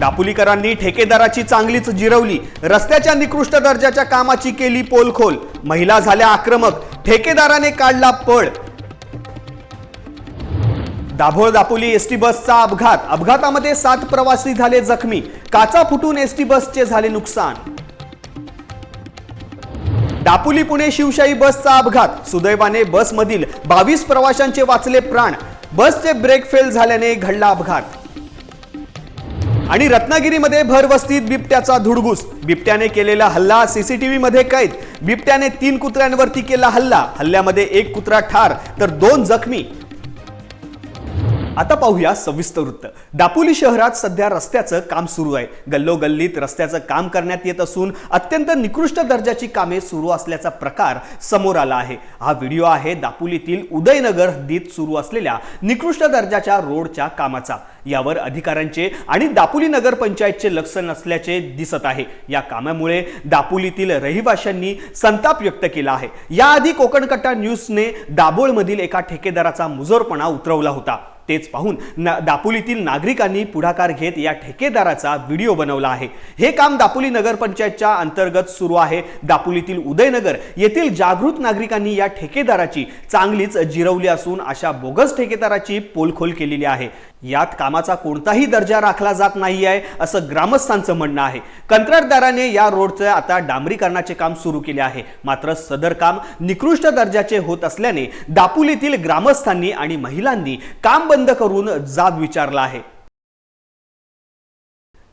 दापोलीकरांनी ठेकेदाराची चांगलीच जिरवली. रस्त्याच्या निकृष्ट दर्जाच्या कामाची केली पोलखोल. महिला झाल्या आक्रमक. ठेकेदाराने काढला पळ. दाभोळ दापोली एसटी बसचा अपघात. अपघातामध्ये सात प्रवासी झाले जखमी. काचा फुटून एसटी बसचे झाले नुकसान. दापोली पुणे शिवशाही बसचा अपघात. सुदैवाने बसमधील बावीस प्रवाशांचे वाचले प्राण. बसचे ब्रेक फेल झाल्याने घडला अपघात. आणि रत्नागिरीमध्ये भरवस्तीत बिबट्याचा धुडगूस. बिबट्याने केलेला हल्ला सीसीटीव्ही मध्ये कैद. बिबट्याने तीन कुत्र्यांवरती केला हल्ला. हल्ल्यामध्ये एक कुत्रा ठार तर दोन जखमी. आता पाहूया सविस्तर वृत्त. दापोली शहरात सध्या रस्त्याचं काम सुरू आहे. गल्लोगल्लीत रस्त्याचं काम करण्यात येत असून अत्यंत निकृष्ट दर्जाची कामे सुरू असल्याचा प्रकार समोर आला आहे. हा व्हिडिओ आहे दापोलीतील उदयनगर हद्दीत सुरू असलेल्या निकृष्ट दर्जाच्या रोडच्या कामाचा. यावर अधिकाऱ्यांचे आणि दापोली नगर पंचायतचे लक्ष नसल्याचे दिसत आहे. या कामामुळे दापोलीतील रहिवाशांनी संताप व्यक्त केला आहे. याआधी कोकणकट्टा न्यूजने दाभोळमधील एका ठेकेदाराचा मुजोरपणा उतरवला होता. तेच पाहून ना दापोलीतील नागरिकांनी पुढाकार घेत या ठेकेदाराचा व्हिडिओ बनवला आहे. हे काम दापोली नगरपंचायतच्या अंतर्गत सुरू आहे. दापोलीतील उदयनगर येथील जागृत नागरिकांनी या ठेकेदाराची चांगलीच जिरवली असून अशा बोगस ठेकेदाराची पोलखोल केलेली आहे. यात कामाचा कोणताही दर्जा राखला जात नाही आहे असं ग्रामस्थांचं म्हणणं आहे. कंत्राटदाराने या रोडचं आता डांबरीकरणाचे काम सुरू केले आहे. मात्र सदर काम निकृष्ट दर्जाचे होत असल्याने दापोलीतील ग्रामस्थांनी आणि महिलांनी काम बंद करून जाब विचारला आहे.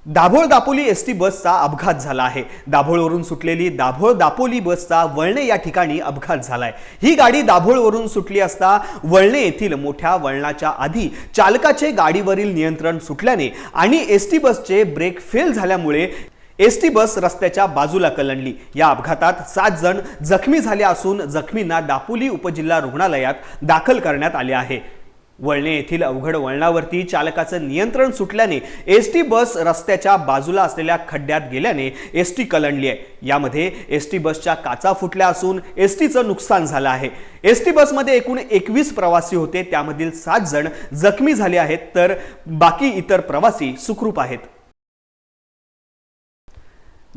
दाभोळ दापोली एस टी बसचा अपघात झाला आहे. दाभोळवरून सुटलेली दाभोळ दापोली बसचा वळणे या ठिकाणी अपघात झालाय. ही गाडी दाभोळवरून सुटली असता वळणे येथील मोठ्या वळणाच्या आधी चालकाचे गाडीवरील नियंत्रण सुटल्याने आणि एस टी बसचे ब्रेक फेल झाल्यामुळे एस टी बस रस्त्याच्या बाजूला कलंडली. या अपघातात सात जण जखमी झाले असून जखमींना दापोली उपजिल्हा रुग्णालयात दाखल करण्यात आले आहे. वळणे येथील अवघड वळणावरती चालकाचं नियंत्रण सुटल्याने एस टी बस रस्त्याच्या बाजूला असलेल्या खड्ड्यात गेल्याने एस टी कलंडली आहे. यामध्ये एस टी बसच्या काचा फुटल्या असून एस टीचं नुकसान झालं आहे. एस टी बसमध्ये एकूण एकवीस प्रवासी होते. त्यामधील सात जण जखमी झाले आहेत. तर बाकी इतर प्रवासी सुखरूप आहेत.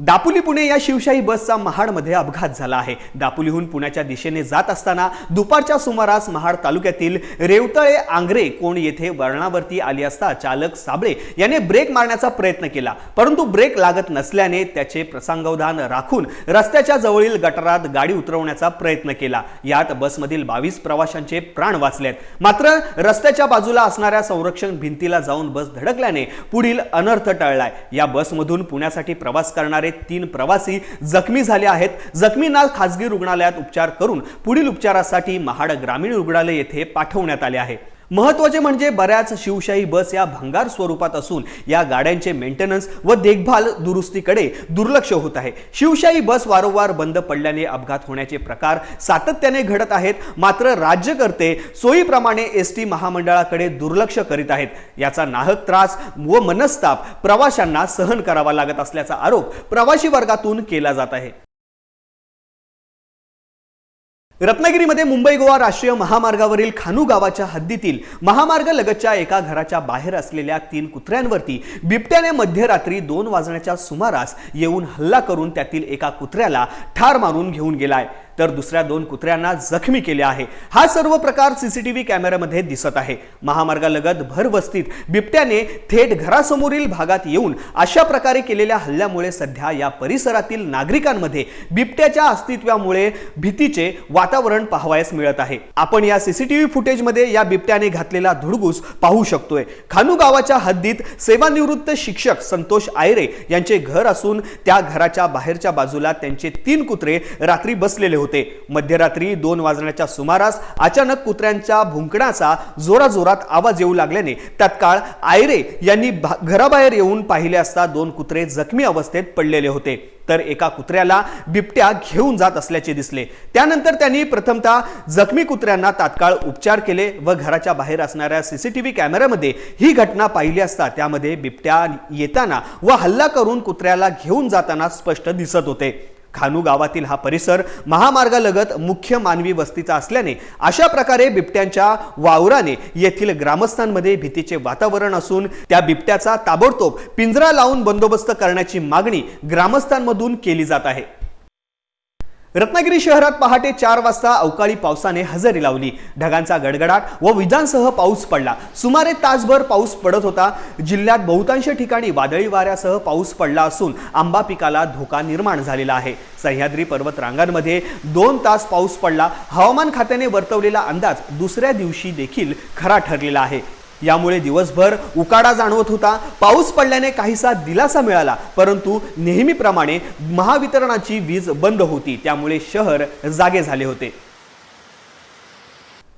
दापोली पुणे या शिवशाही बसचा महाडमध्ये अपघात झाला आहे. दापोलीहून पुण्याच्या दिशेने जात असताना दुपारच्या सुमारास महाड तालुक्यातील रेवतळे आंग्रे कोण येथे वळणावरती आली असता चालक साबळे याने ब्रेक मारण्याचा प्रयत्न केला. परंतु ब्रेक लागत नसल्याने त्याचे प्रसंगावधान राखून रस्त्याच्या जवळील गटारात गाडी उतरवण्याचा प्रयत्न केला. यात बसमधील बावीस प्रवाशांचे प्राण वाचलेत. मात्र रस्त्याच्या बाजूला असणाऱ्या संरक्षण भिंतीला जाऊन बस धडकल्याने पुढील अनर्थ टळलाय. या बसमधून पुण्यासाठी प्रवास करणारे तीन प्रवासी जखमी झाले आहेत. जखमींना खासगी रुग्णालयात उपचार करून पुढील उपचारासाठी महाड ग्रामीण रुग्णालय येथे पाठवण्यात आले आहे. महत्त्वाचे म्हणजे बऱ्याच शिवशाही बस या भंगार स्वरूपात असून या गाड्यांचे मेंटेनन्स व देखभाल दुरुस्तीकडे दुर्लक्ष होत आहे. शिवशाही बस वारंवार बंद पडल्याने अपघात होण्याचे प्रकार सातत्याने घडत आहेत. मात्र राज्यकर्ते सोयीप्रमाणे एस टी महामंडळाकडे दुर्लक्ष करीत आहेत. याचा नाहक त्रास व मनस्ताप प्रवाशांना सहन करावा लागत असल्याचा आरोप प्रवासी वर्गातून केला जात आहे. रत्नागिरीमध्ये मुंबई गोवा राष्ट्रीय महामार्गावरील खानू गावाच्या हद्दीतील महामार्ग लगतच्या एका घराच्या बाहेर असलेल्या तीन कुत्र्यांवरती बिबट्याने मध्यरात्री दोन वाजण्याच्या सुमारास येऊन हल्ला करून त्यातील एका कुत्र्याला ठार मारून घेऊन गेलाय. तर दुसऱ्या दोन कुत्र्यांना जखमी केले आहे. हा सर्व प्रकार सीसीटीव्ही कॅमेऱ्यामध्ये दिसत आहे. महामार्गालगत भरवस्तीत बिबट्याने थेट घरासमोरील भागात येऊन अशा प्रकारे केलेल्या हल्ल्यामुळे सध्या या परिसरातील नागरिकांमध्ये बिबट्याच्या अस्तित्वामुळे भीतीचे वातावरण वातावरण पाहावयास मिळत आहे. आपण या सीसीटीव्ही फुटेजमध्ये या बिबट्याने घातलेला धुडगूस पाहू शकतोय. खानू गावाच्या हद्दीत सेवानिवृत्त शिक्षक संतोष आयरे यांचे घर असून त्या घराच्या बाहेरच्या बाजूला त्यांचे तीन कुत्रे रात्री बसलेले होते. मध्यरात्री दोन वाजण्याच्या सुमारास अचानक कुत्र्यांच्या भुंकण्याचा जोराजोरात आवाज येऊ लागल्याने तत्काळ आयरे यांनी घराबाहेर येऊन पाहिले असता दोन कुत्रे जखमी अवस्थेत पडलेले होते. तर एका कुत्र्याला बिबट्या घेऊन जात असल्याचे दिसले. त्यानंतर त्यांनी प्रथमतः जखमी कुत्र्यांना तात्काळ उपचार केले व घराच्या बाहेर असणाऱ्या सीसीटीव्ही कॅमेऱ्यामध्ये ही घटना पाहिली असता त्यामध्ये बिबट्या येताना व हल्ला करून कुत्र्याला घेऊन जाताना स्पष्ट दिसत होते. खानू गावातील हा परिसर महामार्गालगत मुख्य मानवी वस्तीचा असल्याने अशा प्रकारे बिबट्यांच्या वावराने येथील ग्रामस्थांमध्ये भीतीचे वातावरण असून त्या बिबट्याचा ताबडतोब पिंजरा लावून बंदोबस्त करण्याची मागणी ग्रामस्थांमधून केली जात आहे. रत्नागिरी शहरात पहाटे चार वाजता अवकाळी पावसाने हजेरी लावली. ढगांचा गडगडाट व विजांसह पाऊस पडला. सुमारे तासभर पाऊस पडत होता. जिल्ह्यात बहुतांश ठिकाणी वादळी वाऱ्यासह पाऊस पडला असून आंबा पिकाला धोका निर्माण झालेला आहे. सह्याद्री पर्वत रांगांमध्ये दोन तास पाऊस पडला. हवामान खात्याने वर्तवलेला अंदाज दुसऱ्या दिवशी देखील खरा ठरलेला आहे. यामुळे दिवसभर उकाडा जाणवत होता. पाऊस पडल्याने काहीसा दिलासा मिळाला परंतु नेहमीप्रमाणे महावितरणाची वीज बंद होती. त्यामुळे शहर जागे झाले होते.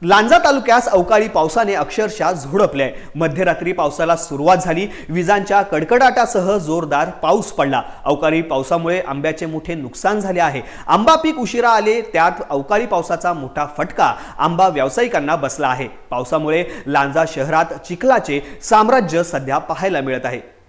लांजा तालुक्यास अवकाळी पावसाने अक्षरशः झोडपले. मध्यरात्री पावसाला सुरुवात झाली. विजांच्या कडकडाटासह जोरदार पाऊस पडला. अवकाळी पावसामुळे आंब्याचे मोठे नुकसान झाले आहे. आंबा पीक उशिरा आले त्यात अवकाळी पावसाचा मोठा फटका आंबा व्यावसायिकांना बसला आहे. पावसामुळे लांजा शहरात चिखलाचे साम्राज्य सध्या पाहायला मिळत आहे.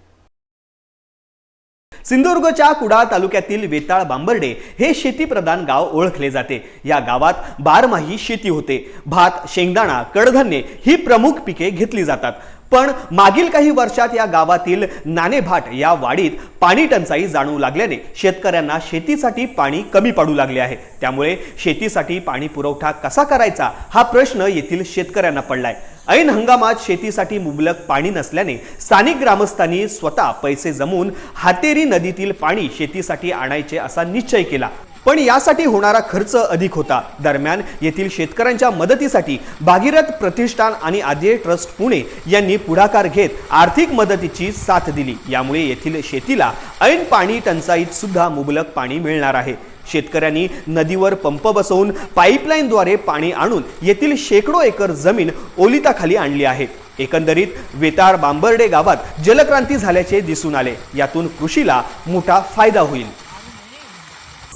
सिंधुदुर्गच्या कुडाळ तालुक्यातील वेताळ बांबर्डे हे शेतीप्रधान गाव ओळखले जाते. या गावात बारमाही शेती होते. भात शेंगदाणा कडधान्ये ही प्रमुख पिके घेतली जातात. पण मागील काही वर्षात या गावातील नाणेभाट या वाडीत पाणी टंचाई जाणवू लागल्याने शेतकऱ्यांना शेतीसाठी पाणी कमी पडू लागले आहे. त्यामुळे शेतीसाठी पाणी पुरवठा कसा करायचा हा प्रश्न येथील शेतकऱ्यांना पडलाय. ऐन हंगामात शेतीसाठी मुबलक पाणी नसल्याने स्थानिक ग्रामस्थांनी स्वतः पैसे जमवून हातेरी नदीतील पाणी शेतीसाठी आणायचे असा निश्चय केला. पण यासाठी होणारा खर्च अधिक होता. दरम्यान येथील शेतकऱ्यांच्या मदतीसाठी भागीरथ प्रतिष्ठान आणि आद्य ट्रस्ट पुणे यांनी पुढाकार घेत आर्थिक मदतीची साथ दिली. यामुळे येथील शेतीला ऐन पाणी टंचाईत सुद्धा मुबलक पाणी मिळणार आहे. शेतकऱ्यांनी नदीवर पंप बसवून पाईपलाईनद्वारे पाणी आणून येथील शेकडो एकर जमीन ओलिताखाली आणली आहे. एकंदरीत वेताळ बांबर्डे गावात जलक्रांती झाल्याचे दिसून आले. यातून कृषीला मोठा फायदा होईल.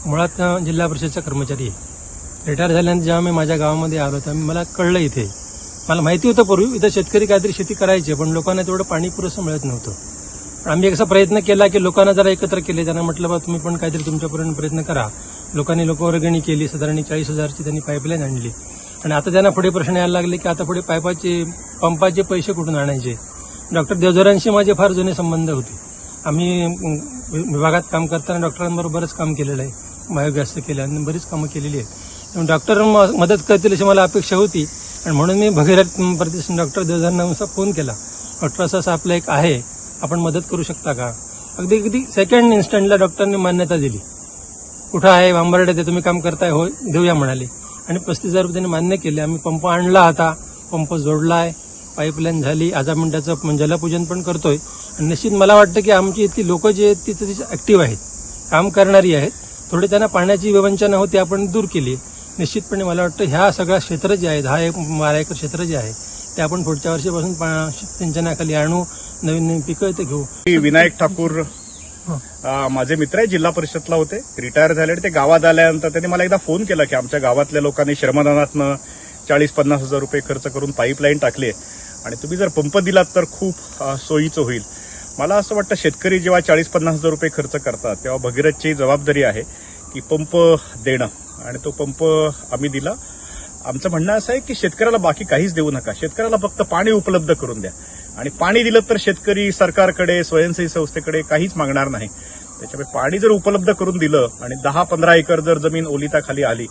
मुळात जिल्हा परिषदचा कर्मचारी आहे. रिटायर झाल्यानंतर जेव्हा मी माझ्या गावामध्ये आलो तेव्हा मला कळलं इथे. मला माहिती होतं पूर्वी इथं शेतकरी काहीतरी शेती करायचे पण लोकांना तेवढं पाणी पुरेसं मिळत नव्हतं. आम्ही असा प्रयत्न केला की लोकांना जरा एकत्र केले त्यांना म्हटलं बा तुम्ही पण काहीतरी तुमच्यापर्यंत प्रयत्न करा. लोकांनी लोकवर्गणी केली साधारण चाळीस हजारची त्यांनी पाईपलाईन आणली. आणि आता त्यांना पुढे प्रश्न यायला लागले की आता पुढे पाईपाचे पंपाचे पैसे कुठून आणायचे? डॉक्टर देवधरांशी माझे फार जुने संबंध होते. आम्ही विभागात काम करताना डॉक्टरांबरोबरच काम केलेलं आहे. बायोगॅसचं केलं आणि बरीच कामं केलेली आहेत. डॉक्टर म- मदत करतील अशी मला अपेक्षा होती. आणि म्हणून मी भगीरथ प्रदेश डॉक्टर देवधरांना फोन केला. डॉक्टर असं असं आपलं एक आहे. आपण मदत करू शकता का? अगदी अगदी सेकंड इन्स्टंटला डॉक्टरने मान्यता दिली. कुठं आहे? वांबरडे ते तुम्ही काम करताय? होय देऊया म्हणाले. आणि पस्तीस हजार रुपये त्यांनी मान्य केले. आम्ही पंप आणला आता. पंप जोडला आहे पाईपलाईन झाली. आजा मिनटाचं जलपूजन पण करतोय. आणि निश्चित मला वाटतं की आमची इथली लोकं जी आहेत ती तिथे ॲक्टिव्ह आहेत. काम करणारी आहेत. थोडी त्यांना पाण्याची विवंचना होती आपण दूर केली. निश्चितपणे मला वाटतं ह्या सगळा क्षेत्र जे आहे दहा एक बारा एकर क्षेत्र जे आहे ते आपण पुढच्या वर्षीपासून सिंचनाखाली आणू नवीन नवीन पिकं इथे घेऊ. मी विनायक ठाकूर माझे मित्र आहे जिल्हा परिषदला होते रिटायर झाले ते गावात आल्यानंतर त्यांनी मला एकदा फोन केला की आमच्या गावातल्या लोकांनी श्रमदानातनं चाळीस पन्नास हजार रुपये खर्च करून पाईपलाईन टाकली आहे. आणि तुम्ही जर पंप दिलात तर खूप सोयीचं होईल. मला असं वाटतं शेतकरी जेव्हा चाळीस पन्नास हजार रुपये खर्च करतात तेव्हा भगीरथची जबाबदारी आहे की पंप देणं. आणि तो पंप आम्ही दिला. आमचं म्हणणं असं आहे की शेतकऱ्याला बाकी काहीच देऊ नका. शेतकऱ्याला फक्त पाणी उपलब्ध करून द्या. आणि पाणी दिलं तर शेतकरी सरकारकडे स्वयंसेवी संस्थेकडे काहीच मागणार नाही. त्याच्यामुळे पाणी जर उपलब्ध करून दिलं आणि दहा पंधरा एकर जर जमीन ओलिताखाली आली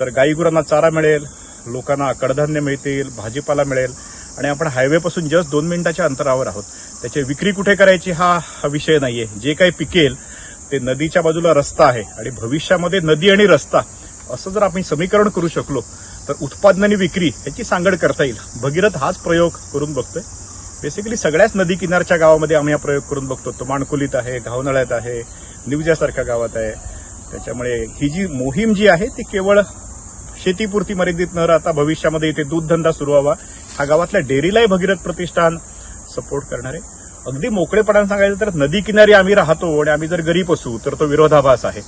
तर गाईगुरांना चारा मिळेल लोकांना कडधान्य मिळतील भाजीपाला मिळेल आणि आपण हायवेपासून जस्ट दोन मिनिटाच्या अंतरावर आहोत. त्याची विक्री कुठे करायची हा हा विषय नाहीये. जे काही पिकेल ते नदीच्या बाजूला रस्ता आहे आणि भविष्यामध्ये नदी आणि रस्ता असं जर आपण समीकरण करू शकलो तर उत्पादन आणि विक्री याची सांगड करता येईल. भगीरथ हाच प्रयोग करून बघतोय. बेसिकली सगळ्याच नदी किनारच्या गावामध्ये आम्ही हा प्रयोग करून बघतो. तो माणकुलीत आहे घावनळ्यात आहे निवजासारख्या गावात आहे. त्याच्यामुळे ही जी मोहीम जी आहे ती केवळ शेतीपुरती मर्यादित न राहता भविष्यामध्ये इथे दूधधंदा सुरू व्हावा. हा गावातल्या डेअरीलाही भगीरथ प्रतिष्ठान सपोर्ट करणार. आहे अगदी मोकळेपणाने सांगायचं तर नदी किनारी आम्ही राहतो आणि आम्ही जर गरीब असू तर तो विरोधाभास आहे.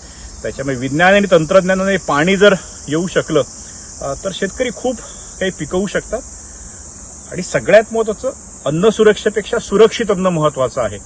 त्याच्यामुळे विज्ञान आणि तंत्रज्ञानाने पाणी जर येऊ शकलं तर शेतकरी खूप काही पिकवू शकतात. आणि सगळ्यात महत्वाचं अन्न सुरक्षेपेक्षा सुरक्षित अन्न महत्वाचं आहे.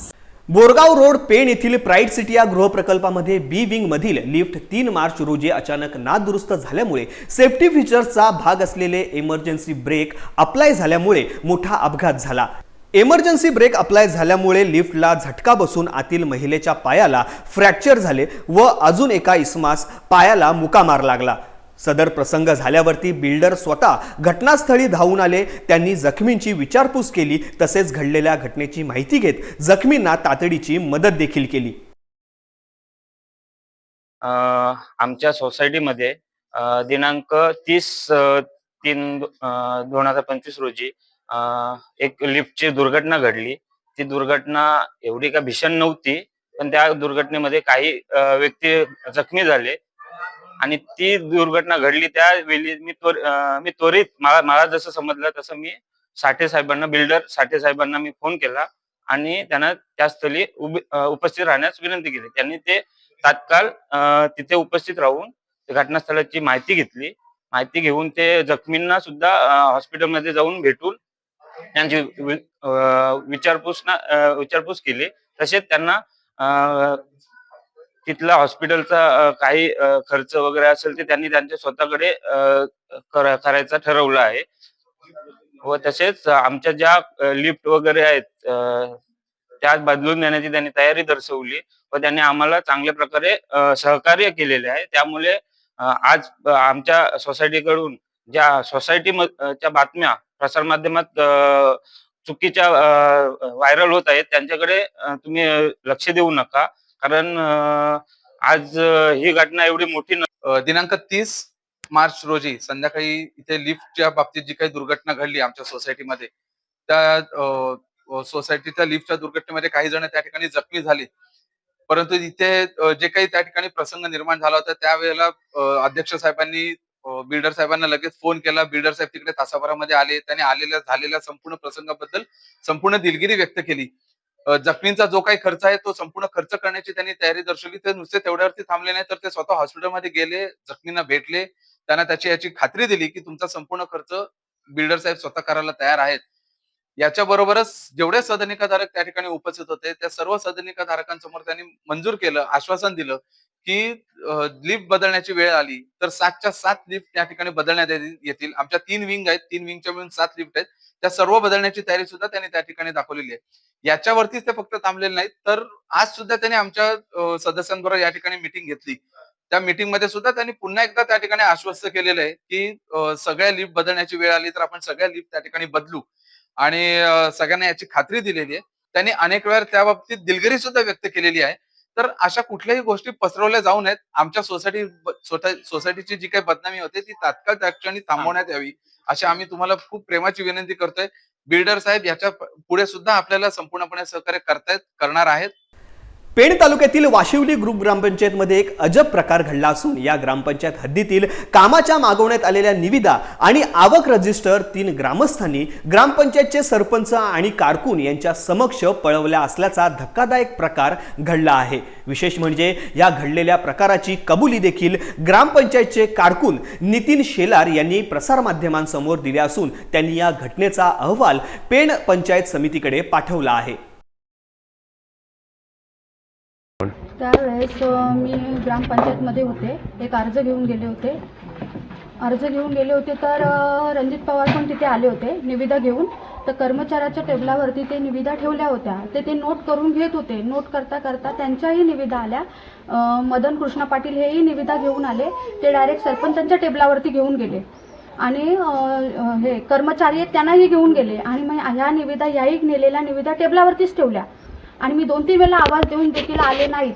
बोरगाव रोड पेण येथील प्राईड सिटी या गृहप्रकल्पामध्ये बी विंग मधील लिफ्ट तीन मार्च रोजी अचानक नादुरुस्त झाल्यामुळे सेफ्टी फीचर्सचा भाग असलेले इमर्जन्सी ब्रेक अप्लाय झाल्यामुळे मोठा अपघात झाला. इमर्जन्सी ब्रेक अप्लाय झाल्यामुळे लिफ्टला झटका बसून आतील महिलेच्या पायाला फ्रॅक्चर झाले व अजून एका इसमास पायाला मुका मार लागला. सदर प्रसंग झाल्यावरती बिल्डर स्वतः घटनास्थळी धावून आले. त्यांनी जखमींची विचारपूस केली. तसेच घडलेल्या घटनेची माहिती घेत जखमींना तातडीची मदत देखील केली. अ, आमच्या सोसायटीमध्ये दिनांक तीस तीन दोन हजार पंचवीस रोजी एक लिफ्टची दुर्घटना घडली. ती दुर्घटना एवढी का भीषण नव्हती पण त्या दुर्घटनेमध्ये काही व्यक्ती जखमी झाले. आणि ती दुर्घटना घडली त्यावेळी मी त्वर मी त्वरित मला मला जसं समजलं तसं मी साठे साहेबांना बिल्डर साठे साहेबांना मी फोन केला आणि त्यांना त्या स्थळी उपस्थित राहण्यास विनंती केली. त्यांनी ते तात्काळ तिथे उपस्थित राहून घटनास्थळाची माहिती घेतली. माहिती घेऊन ते जखमींना सुद्धा हॉस्पिटलमध्ये जाऊन भेटून त्यांची विचारपूस विचारपूस केली. तसेच त्यांना तिथला हॉस्पिटलचा काही खर्च वगैरे असेल ते त्यांनी त्यांच्या स्वतःकडे करायचा ठरवलं आहे. व तसेच आमच्या ज्या लिफ्ट वगैरे आहेत त्यात त्या बदलून देण्याची त्यांनी तयारी दर्शवली व त्यांनी आम्हाला चांगल्या प्रकारे सहकार्य केलेले आहे. त्यामुळे आज आमच्या सोसायटीकडून ज्या सोसायटी च्या बातम्या प्रसारमाध्यमात चुकीच्या व्हायरल होत आहेत त्यांच्याकडे तुम्ही लक्ष देऊ नका. कारण आज ही घटना एवढी मोठी दिनांक तीस मार्च रोजी संध्याकाळी इथे लिफ्टच्या बाबतीत जी काही दुर्घटना घडली आमच्या सोसायटीमध्ये त्या सोसायटीच्या लिफ्टच्या दुर्घटनेमध्ये काही जण त्या ठिकाणी जखमी झाले. परंतु इथे जे काही त्या ठिकाणी प्रसंग निर्माण झाला होता त्यावेळेला अध्यक्ष साहेबांनी बिल्डर साहेबांना लगेच फोन केला. बिल्डर साहेब तिकडे तासाभरामध्ये आले. त्यांनी आलेल्या झालेल्या संपूर्ण प्रसंगाबद्दल संपूर्ण दिलगिरी व्यक्त केली. जखमींचा जो काही खर्च आहे तो संपूर्ण खर्च करण्याची त्यांनी तयारी दर्शवली. ते नुसते तेवढ्यावरती थांबले नाही तर ते स्वतः हॉस्पिटलमध्ये गेले जखमींना भेटले. त्यांना त्याची याची खात्री दिली की तुमचा संपूर्ण खर्च बिल्डर साहेब स्वतः करायला तयार आहेत. याच्या बरोबरच जेवढे सदनिकाधारक त्या ठिकाणी उपस्थित होते त्या सर्व सदनिकाधारकांसमोर त्यांनी मंजूर केलं आश्वासन दिलं की लिफ्ट बदलण्याची वेळ आली तर सातच्या सात लिफ्ट त्या ठिकाणी बदलण्यात येतील- आमच्या तीन विंग आहेत तीन विंगच्या मिळून सात लिफ्ट आहेत. त्या सर्व बदलण्याची तयारी सुद्धा त्यांनी त्या ठिकाणी दाखवलेली आहे. याच्यावरतीच ते फक्त थांबलेले नाहीत तर आज सुद्धा त्यांनी आमच्या सदस्यांबरोबर या ठिकाणी मिटिंग घेतली. त्या मिटिंगमध्ये सुद्धा त्यांनी पुन्हा एकदा त्या ठिकाणी आश्वस्त केलेलं आहे की सगळ्या लिफ्ट बदलण्याची वेळ आली तर आपण सगळ्या लिफ्ट त्या ठिकाणी बदलू. आणि सगळ्यांना याची खात्री दिलेली आहे. त्यांनी अनेक वेळा त्या बाबतीत दिलगिरी सुद्धा व्यक्त केलेली आहे. तर अशा कुठल्याही गोष्टी पसरवल्या जाऊ नयेत. आमच्या सोसायटी सोसायटीची जी काही बदनामी होते ती तात्काळ त्या क्षणी थांबवण्यात यावी अशी आम्ही तुम्हाला खूप प्रेमाची विनंती करतोय. बिल्डर साहेब याच्यापुढे सुद्धा आपल्याला संपूर्णपणे सहकार्य करतायत करणार आहेत. पेण तालुक्यातील वाशिवली ग्रुप ग्रामपंचायतमध्ये एक अजब प्रकार घडला असून या ग्रामपंचायत हद्दीतील कामाच्या मागवण्यात आलेल्या निविदा आणि आवक रजिस्टर तीन ग्रामस्थांनी ग्रामपंचायतचे सरपंच आणि कारकून यांच्या समक्ष पळवल्या असल्याचा धक्कादायक प्रकार घडला आहे. विशेष म्हणजे या घडलेल्या प्रकाराची कबुली देखील ग्रामपंचायतचे कारकून नितीन शेलार यांनी प्रसारमाध्यमांसमोर दिले असून त्यांनी या घटनेचा अहवाल पेण पंचायत समितीकडे पाठवला आहे. त्यावेळेस मी ग्रामपंचायतमध्ये होते. एक अर्ज घेऊन गेले होते. अर्ज घेऊन गेले होते तर रणजित पवार पण तिथे आले होते. निविदा घेऊन. तर कर्मचाऱ्याच्या टेबलावरती ते निविदा ठेवल्या होत्या. ते ते नोट करून घेत होते. नोट करता करता त्यांच्याही निविदा आल्या. मदन कृष्णा पाटील हेही निविदा घेऊन आले. ते डायरेक्ट सरपंचांच्या टेबलावरती घेऊन गेले. आणि हे कर्मचारी आहेत त्यांनाही घेऊन गेले. आणि मग ह्या निविदा याही नेलेल्या निविदा टेबलावरतीच ठेवल्या. आणि मी दोन तीन वेळेला आवाज देऊन देखील आले नाहीत.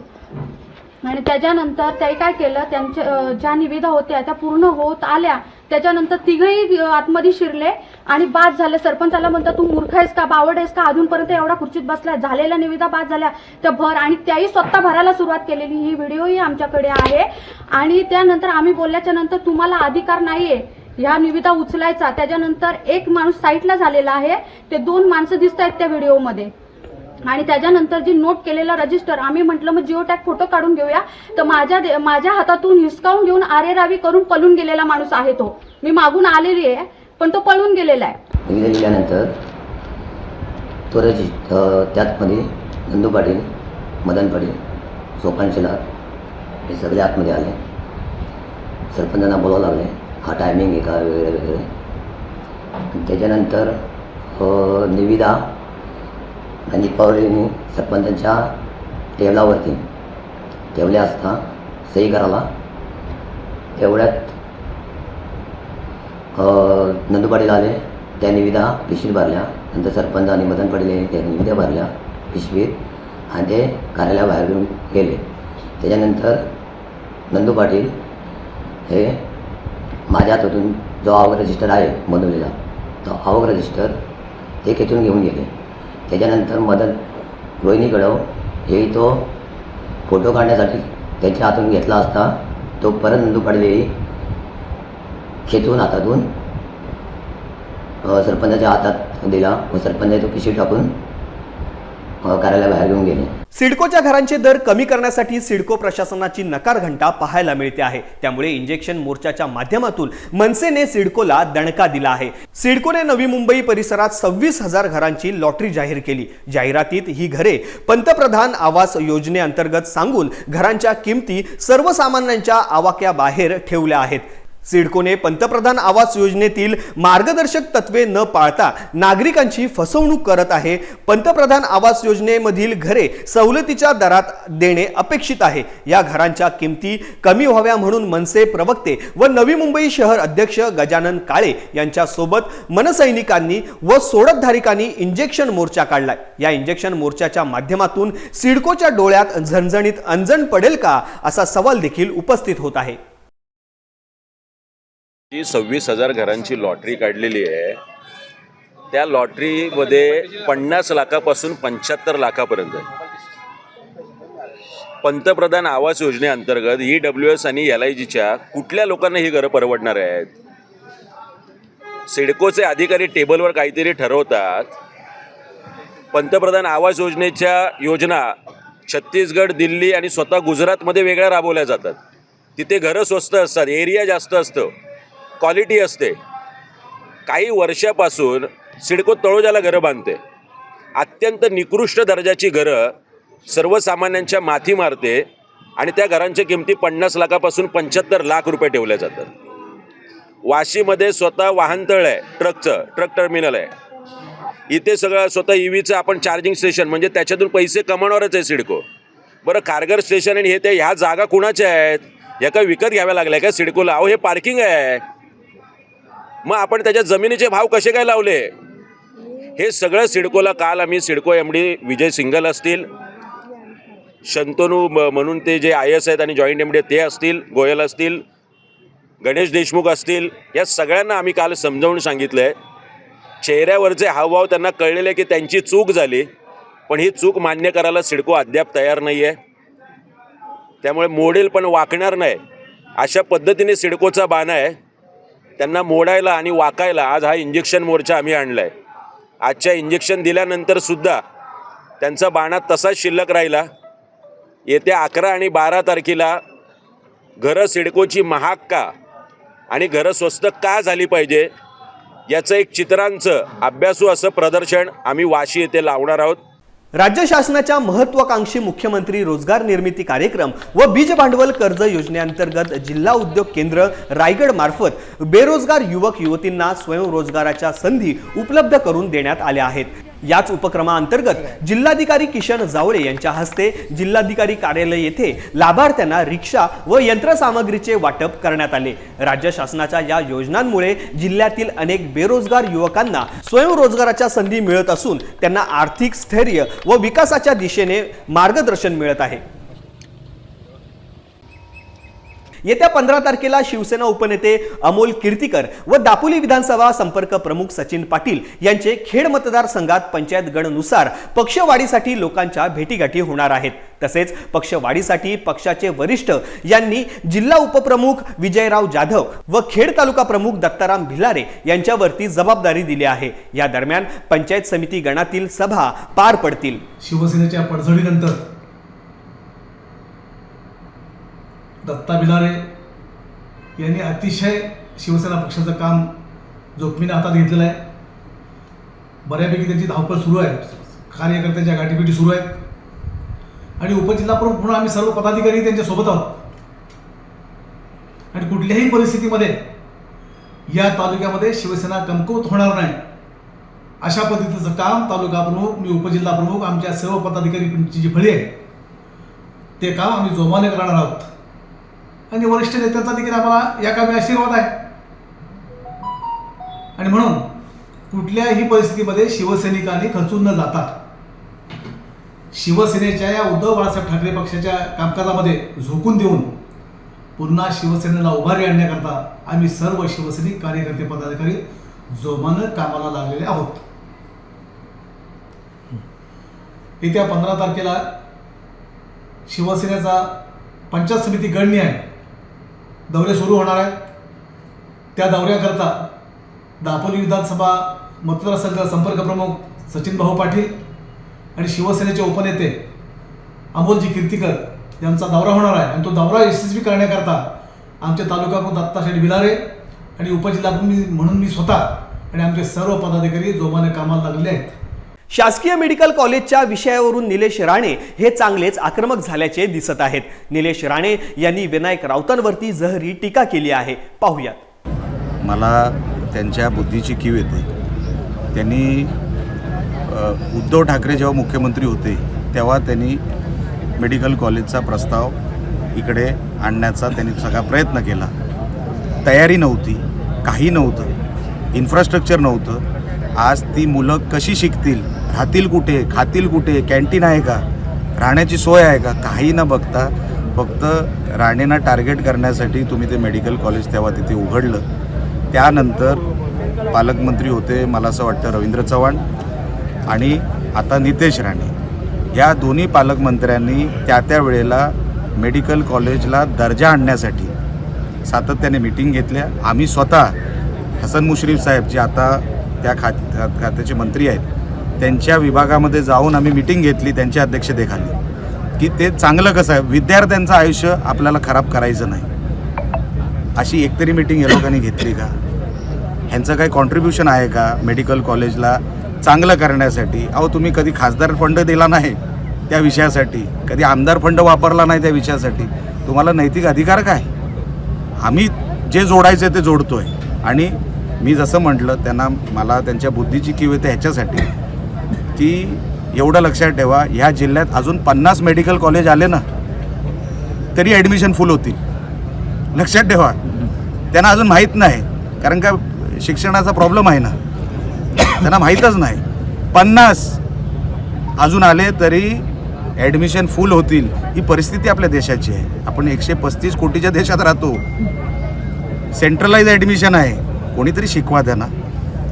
आणि त्याच्यानंतर त्याही काय केलं त्यांच्या ज्या निविदा होत्या त्या पूर्ण होत आल्या. त्याच्यानंतर तिघही आतमध्ये शिरले आणि बाद झाले. सरपंचाला म्हणतात तू मूर्ख आहेस का बावड आहेस का? अजूनपर्यंत एवढा खुर्चीत बसलाय. झालेल्या निविदा बाद झाल्या. त्या भर आणि त्याही स्वतः भरायला सुरुवात केलेली. ही व्हिडिओही आमच्याकडे आहे. आणि त्यानंतर आम्ही बोलल्याच्या नंतर तुम्हाला अधिकार नाहीये. ह्या निविदा उचलायचा. त्याच्यानंतर एक माणूस साईटला झालेला आहे. ते दोन माणसं दिसत आहेत त्या व्हिडिओमध्ये. आणि त्याच्यानंतर जी नोट केलेला रजिस्टर आम्ही म्हटलं मग जिओ टॅग फोटो काढून घेऊया. तर माझ्या दे- माझ्या हातातून हिसकावून घेऊन आरे रावी करून पळून गेलेला माणूस आहे तो. मी मागून आलेली आहे पण तो पळून गेलेला आहे. निवेदन दिल्यानंतर तो रजिस्टर त्यातमध्ये नंदू पाटील मदन पाटील सोपान हे सगळे आतमध्ये आले. सरपंचांना बोलावं लागले हा टायमिंग आहे का? वगैरे वगैरे. त्याच्यानंतर निविदा आणि पवार यांनी सरपंचांच्या टेबलावरती ठेवल्या असता सही करायला. एवढ्यात नंदू पाटील आले. त्या निविदा पिशवीत भरल्या. नंतर सरपंच आणि मदन पाटील त्या निविदा भरल्या पिशवीत आणि ते कार्यालयाबाहेर घेऊन गेले. त्याच्यानंतर नंदू पाटील हे माझ्या हातातून जो आवक रजिस्टर आहे बनवलेला तो आवक रजिस्टर ते खेचून घेऊन गेले. त्याच्यानंतर मदन रोहिणी गडव हे तो फोटो काढण्यासाठी त्याच्या हातून घेतला असता तो परत नंदू खेचून हातातून सरपंचाच्या हातात दिला. व सरपंच तो पिशवी टाकून अ, कार्यालयाबाहेर घेऊन गेले. सिडकोच्या घरांचे दर कमी करण्यासाठी सिडको प्रशासनाची नकार घंटा पाहायला मिळते आहे. त्यामुळे इंजेक्शन मोर्चाच्या माध्यमातून मनसेने सिडकोला दणका दिला आहे. सिडकोने नवी मुंबई परिसरात सव्वीस हजार घरांची लॉटरी जाहीर केली. जाहिरातीत ही घरे पंतप्रधान आवास योजनेअंतर्गत सांगून घरांच्या किमती सर्वसामान्यांच्या आवाक्याबाहेर ठेवल्या आहेत. सिडकोने पंतप्रधान आवास योजनेतील मार्गदर्शक तत्वे न पाळता नागरिकांची फसवणूक करत आहे. पंतप्रधान आवास योजनेमधील घरे सवलतीच्या दरात देणे अपेक्षित आहे. या घरांच्या किमती कमी व्हाव्या म्हणून मनसे प्रवक्ते व नवी मुंबई शहर अध्यक्ष गजानन काळे यांच्यासोबत मनसैनिकांनी व सोडतधारिकांनी इंजेक्शन मोर्चा काढलाय. या इंजेक्शन मोर्चाच्या माध्यमातून सिडकोच्या डोळ्यात झणझणीत अंजण पडेल का असा सवाल देखील उपस्थित होत आहे. जी सव्वीस हजार घरांची लॉटरी काढलेली आहे त्या लॉटरीमध्ये पन्नास लाखापासून पंच्याहत्तर लाखापर्यंत आहे. पंतप्रधान आवास योजनेअंतर्गत ई डब्ल्यू एस आणि एल आय जीच्या कुठल्या लोकांना ही घरं परवडणार आहेत? सिडकोचे अधिकारी टेबलवर काहीतरी ठरवतात. पंतप्रधान आवास योजनेच्या योजना छत्तीसगड दिल्ली आणि स्वतः गुजरातमध्ये वेगळ्या राबवल्या जातात. तिथे घरं स्वस्त असतात एरिया जास्त असतं. क्वालिटी असते. काही वर्षापासून सिडको तळोजाला घरं बांधते. अत्यंत निकृष्ट दर्जाची घरं सर्वसामान्यांच्या माथी मारते आणि त्या घरांच्या किमती पन्नास लाखापासून पंच्याहत्तर लाख रुपये ठेवल्या जातात. वाशीमध्ये स्वतः वाहनतळ आहे ट्रकचं ट्रक टर्मिनल आहे. इथे सगळं स्वतः ई आपण चार्जिंग स्टेशन म्हणजे त्याच्यातून पैसे कमावणारच आहे सिडको. बरं कारगर स्टेशन आणि हे ते ह्या जागा कुणाच्या आहेत? ह्या काय विकत घ्याव्या लागल्या का सिडकोला? अहो हे पार्किंग आहे. मग आपण त्याच्या जमिनीचे भाव कसे काय लावले? हे सगळं सिडकोला काल आम्ही CIDCO M D Vijay single असतील. शंतनू म- म्हणून ते जे आय एस आहेत आणि जॉईंट एम डी ते असतील गोयल असतील गणेश देशमुख असतील या सगळ्यांना आम्ही काल समजावून सांगितलं आहे चेहऱ्यावरचे हावभाव त्यांना कळलेले आहे की त्यांची चूक झाली पण ही चूक मान्य करायला सिडको अद्याप तयार नाही आहे त्यामुळे मोडेल पण वाकणार नाही. अशा पद्धतीने सिडकोचा बाणा आहे. त्यांना मोडायला आणि वाकायला आज हा इंजेक्शन मोर्चा आम्ही आणला आहे आजच्या इंजेक्शन दिल्यानंतरसुद्धा त्यांचा बाणात तसाच शिल्लक राहिला. येत्या अकरा आणि बारा तारखेला घरं सिडकोची महाग का आणि घरं स्वस्त का झाली पाहिजे याचं एक चित्रांचं अभ्यासू असं प्रदर्शन आम्ही वाशी येथे लावणार आहोत. राज्य शासनाच्या महत्वाकांक्षी मुख्यमंत्री रोजगार निर्मिती कार्यक्रम व बीज भांडवल कर्ज योजनेअंतर्गत जिल्हा उद्योग केंद्र रायगड मार्फत बेरोजगार युवक युवतींना स्वयंरोजगाराच्या संधी उपलब्ध करून देण्यात आल्या आहेत. याच उपक्रमाअंतर्गत जिल्हाधिकारी किशन जावळे यांच्या हस्ते जिल्हाधिकारी कार्यालय येथे लाभार्थ्यांना रिक्षा व यंत्रसामग्रीचे वाटप करण्यात आले. राज्य शासनाच्या या योजनांमुळे जिल्ह्यातील अनेक बेरोजगार युवकांना स्वयंरोजगाराच्या संधी मिळत असून त्यांना आर्थिक स्थैर्य व विकासाच्या दिशेने मार्गदर्शन मिळत आहे. येत्या पंधरा तारखेला शिवसेना उपनेते अमोल कीर्तीकर व दापोली विधानसभा संपर्क प्रमुख सचिन पाटील यांचे खेड मतदारसंघात पंचायत गणनुसार पक्षवाढीसाठी लोकांच्या भेटीगाठी होणार आहेत. तसेच पक्षवाढीसाठी पक्षाचे वरिष्ठ यांनी जिल्हा उपप्रमुख विजयराव जाधव व खेड तालुका प्रमुख दत्ताराम भिलारे यांच्यावरती जबाबदारी दिली आहे. या दरम्यान पंचायत समिती गणातील सभा पार पडतील. शिवसेनेच्या पडझडीनंतर दत्ता भिलारे यांनी अतिशय शिवसेना पक्षाचं काम जोखमीने हातात घेतलेलं आहे. बऱ्यापैकी त्यांची धावपळ सुरू आहे. कार्यकर्त्यांच्या गाठीपिटी सुरू आहेत. आणि उपजिल्हा प्रमुख म्हणून आम्ही सर्व पदाधिकारी त्यांच्यासोबत आहोत. आणि कुठल्याही परिस्थितीमध्ये या तालुक्यामध्ये शिवसेना कमकुवत होणार नाही. अशा पद्धतीचं काम तालुका प्रमुख मी उपजिल्हा प्रमुख आमच्या सर्व पदाधिकारी जी फळी आहे ते काम आम्ही जोमाने करणार आहोत. आणि वरिष्ठ नेत्यांचा देखील आम्हाला या कामी आशीर्वाद आहे. आणि म्हणून कुठल्याही परिस्थितीमध्ये शिवसैनिकांनी खचून न जाता शिवसेनेच्या या उद्धव बाळासाहेब ठाकरे पक्षाच्या कामकाजामध्ये झोकून देऊन पुन्हा शिवसेनेला उभारी आणण्याकरता आम्ही सर्व शिवसैनिक कार्यकर्ते पदाधिकारी जोमानं कामाला लागलेले आहोत. येत्या पंधरा तारखेला शिवसेनेचा पंचायत समिती गणनी आहे. दौरे सुरू होणार आहेत. त्या दौऱ्याकरता दापोली विधानसभा मतदारसंघ संपर्क प्रमुख सचिन भाऊ पाटील आणि शिवसेनेचे उपनेते अमोलजी कीर्तीकर यांचा दौरा होणार आहे. आणि तो दौरा यशस्वी करण्याकरता आमचे तालुका प्रमुख दत्ताशेठ भिलारे आणि उपजिल्हा म्हणून मी स्वतः आणि आमचे सर्व पदाधिकारी जोमाने कामाला लागले आहेत. शासकीय मेडिकल कॉलेजच्या विषयावरून निलेश राणे हे चांगलेच आक्रमक झाल्याचे दिसत आहेत. निलेश राणे यांनी विनायक राऊतांवरती जहरी टीका केली आहे. पाहूयात. मला त्यांच्या बुद्धीची कीव येते. त्यांनी उद्धव ठाकरे जेव्हा मुख्यमंत्री होते तेव्हा त्यांनी मेडिकल कॉलेजचा प्रस्ताव इकडे आणण्याचा त्यांनी सगळा प्रयत्न केला. तयारी नव्हती काही नव्हतं इन्फ्रास्ट्रक्चर नव्हतं. आज ती मुलं कशी शिकतील राहतील कुठे खातील कुठे कॅन्टीन आहे का? राहण्याची सोय आहे का? काही न बघता फक्त राणेंना टार्गेट करण्यासाठी तुम्ही ते मेडिकल कॉलेज तेव्हा तिथे उघडलं. त्यानंतर पालकमंत्री होते मला असं वाटतं रवींद्र चव्हाण आणि आता नितेश राणे. या दोन्ही पालकमंत्र्यांनी त्या त्या वेळेला मेडिकल कॉलेजला दर्जा आणण्यासाठी सातत्याने मिटिंग घेतल्या. आम्ही स्वतः हसन मुश्रीफ साहेब जे आता त्या खात खात्याचे मंत्री आहेत त्यांच्या विभागामध्ये जाऊन आम्ही मिटिंग घेतली त्यांच्या अध्यक्षतेखाली. की ते चांगलं कसं आहे? विद्यार्थ्यांचं आयुष्य आपल्याला खराब करायचं नाही. अशी एकतरी मिटिंग या लोकांनी घेतली का? ह्यांचं काही कॉन्ट्रीब्युशन आहे का? मेडिकल कॉलेजला चांगलं करण्यासाठी? अहो तुम्ही कधी खासदार फंड दिला नाही त्या विषयासाठी? कधी आमदार फंड वापरला नाही त्या विषयासाठी? तुम्हाला नैतिक अधिकार काय? आम्ही जे जोडायचं ते जोडतो आहे आणि मी जसं म्हटलं त्यांना मला त्यांच्या बुद्धीची किंवा येते ह्याच्यासाठी की एवढं लक्षात ठेवा ह्या जिल्ह्यात अजून पन्नास मेडिकल कॉलेज आले ना तरी ॲडमिशन फुल होतील. लक्षात ठेवा. त्यांना अजून माहीत नाही कारण का शिक्षणाचा प्रॉब्लेम आहे ना. त्यांना माहीतच नाही. पन्नास अजून आले तरी ॲडमिशन फुल होतील. ही परिस्थिती आपल्या देशाची आहे. आपण एकशे पस्तीस कोटीच्या देशात राहतो. सेंट्रलाइज ॲडमिशन आहे. कोणीतरी शिकवा त्यांना.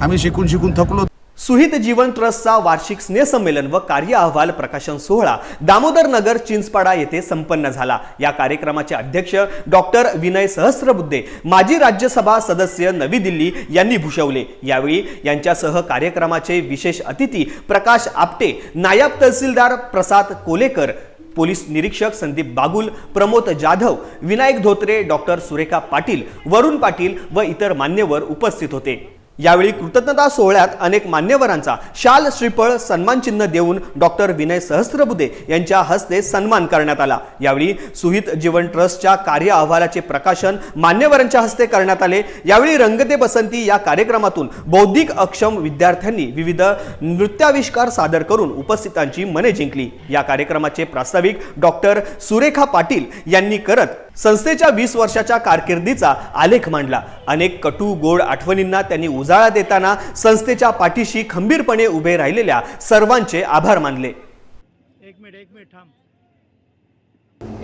आम्ही शिकून शिकून थकलो. सुहित जीवन ट्रस्टचा वार्षिक स्नेहसंमेलन व कार्य अहवाल प्रकाशन सोहळा दामोदर नगर चिंचपाडा येथे संपन्न झाला. या कार्यक्रमाचे अध्यक्ष डॉक्टर विनय सहस्रबुद्धे माजी राज्यसभा सदस्य नवी दिल्ली यांनी भूषवले. यावेळी यांच्यासह कार्यक्रमाचे विशेष अतिथी प्रकाश आपटे नायब तहसीलदार प्रसाद कोलेकर पोलीस निरीक्षक संदीप बागुल प्रमोद जाधव विनायक धोत्रे डॉक्टर सुरेखा पाटील वरुण पाटील व इतर मान्यवर उपस्थित होते. यावेळी कृतज्ञता सोहळ्यात अनेक मान्यवरांचा शाल श्रीफळ सन्मान चिन्ह देऊन डॉक्टर विनय सहस्त्रबुदे यांच्या हस्ते सन्मान करण्यात आला. यावेळी सुहित जीवन ट्रस्टच्या कार्य अहवालाचे प्रकाशन मान्यवरांच्या हस्ते करण्यात आले. यावेळी रंगते बसंती या कार्यक्रमातून बौद्धिक अक्षम विद्यार्थ्यांनी विविध नृत्याविष्कार सादर करून उपस्थितांची मने जिंकली. या कार्यक्रमाचे प्रास्ताविक डॉक्टर सुरेखा पाटील यांनी करत संस्थेच्या वीस वर्षाच्या कारकिर्दीचा आलेख मांडला. अनेक कटू गोड आठवणींना त्यांनी उजाळा देताना संस्थेच्या पाठीशी खंबीरपणे उभे राहिलेल्या सर्वांचे आभार मानले. एक मिनिट एक मिनिट थांब.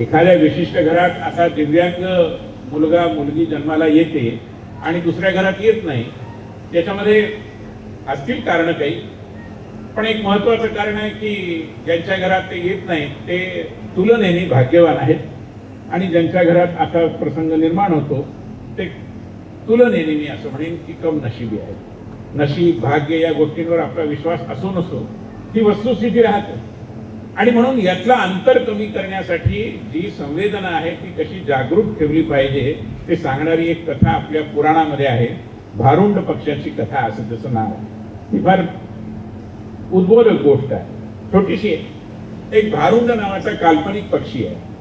एखाद्या विशिष्ट घरात असा दिव्यांग मुलगा मुलगी जन्माला येते आणि दुसऱ्या घरात येत नाही त्याच्यामध्ये असतील कारणं काही? पण एक महत्वाचं कारण आहे की ज्यांच्या घरात ते येत नाही ते तुलनेने भाग्यवान आहेत. आणि ज्यांच्या घरात असा प्रसंग निर्माण होतो ते तुलनेने मी असं म्हणेन की कम नशिबी आहे नशीब भाग्य या गोष्टींवर आपला विश्वास असो नसो ही वस्तुस्थिती राहते. आणि म्हणून यातला अंतर कमी करण्यासाठी जी संवेदना आहे ती कशी जागरूक ठेवली पाहिजे ते सांगणारी एक कथा आपल्या पुराणामध्ये आहे. भारुंड पक्षाची कथा असं जसं नाव आहे. ही फार उद्बोधक गोष्ट आहे. छोटीशी आहे. एक भारुंड नावाचा काल्पनिक पक्षी आहे.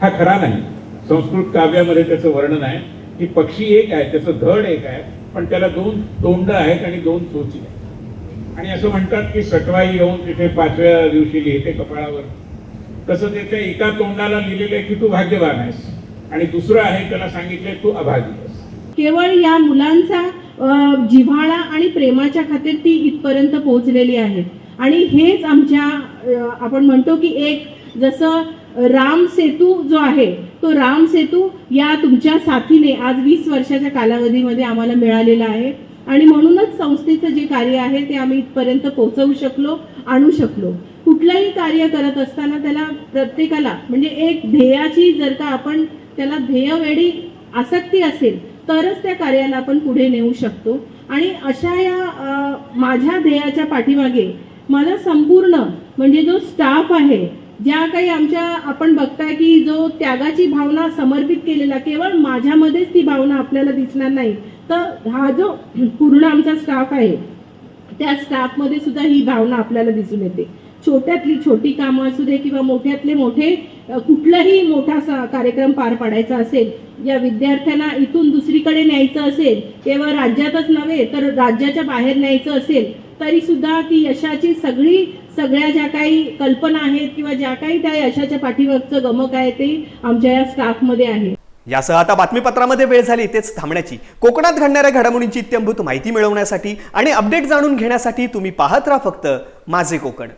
हा खरा नाही. संस्कृत काव्यामध्ये त्याचं वर्णन आहे की पक्षी एक आहे त्याचं धड एक आहे पण त्याला दोन तोंड आहेत आणि दोन चोची आहेत. आणि असं म्हणतात की सटवाई येऊन तिथे पाचव्या दिवशी लिहिते कपाळावर. तसं त्याच्या एका तोंडाला लिहिलेलं आहे की तू भाग्यवान आहेस. आणि दुसरं आहे त्याला सांगितलंय तू अभागी आहेस. केवळ या मुलांचा जिव्हाळा आणि प्रेमाच्या खातीर ती इथपर्यंत पोहोचलेली आहे. आणि हेच आमच्या आपण म्हणतो की एक जसं राम सेतू जो आहे तो राम सेतू या तुमच्या साथीने आज वीस वर्षाच्या कालावधीमध्ये आम्हाला मिळालेला आहे. आणि म्हणूनच संस्थेचं जे कार्य आहे ते आम्ही इथपर्यंत पोहोचवू शकलो आणू शकलो. कुठलंही कार्य करत असताना त्याला प्रत्येकाला म्हणजे एक ध्येयाची जर का आपण त्याला ध्येयवेळी आसक्ती असेल तरच त्या कार्याला आपण पुढे नेऊ शकतो. आणि अशा या माझ्या ध्येयाच्या पाठीमागे मला संपूर्ण म्हणजे जो स्टाफ आहे ज्या काही आमच्या आपण बघताय की जो त्यागाची भावना समर्पित केलेला केवळ माझ्यामध्येच ती भावना आपल्याला दिसणार नाही. तर हा जो पूर्ण आमचा स्टाफ आहे त्या स्टाफमध्ये सुद्धा ही भावना आपल्याला दिसून येते. छोट्यातली छोटी कामं असू दे किंवा मोठ्यातले मोठे कुठलाही मोठा कार्यक्रम पार पाडायचा असेल या विद्यार्थ्यांना इथून दुसरीकडे न्यायचं असेल केवळ राज्यातच नव्हे तर राज्याच्या बाहेर न्यायचं असेल तरी सुद्धा ती यशाची सगळी सगळ्या ज्या काही कल्पना आहेत किंवा ज्या काही त्या यशाच्या पाठीवरचं गमक आहे ते आमच्या या स्टाफमध्ये आहे. यासह आता बातमीपत्रामध्ये वेळ झाली तेच थांबण्याची. कोकणात घडणाऱ्या घडामोडींची इत्यंभूत माहिती मिळवण्यासाठी आणि अपडेट जाणून घेण्यासाठी तुम्ही पाहत राहा फक्त माझे कोकण.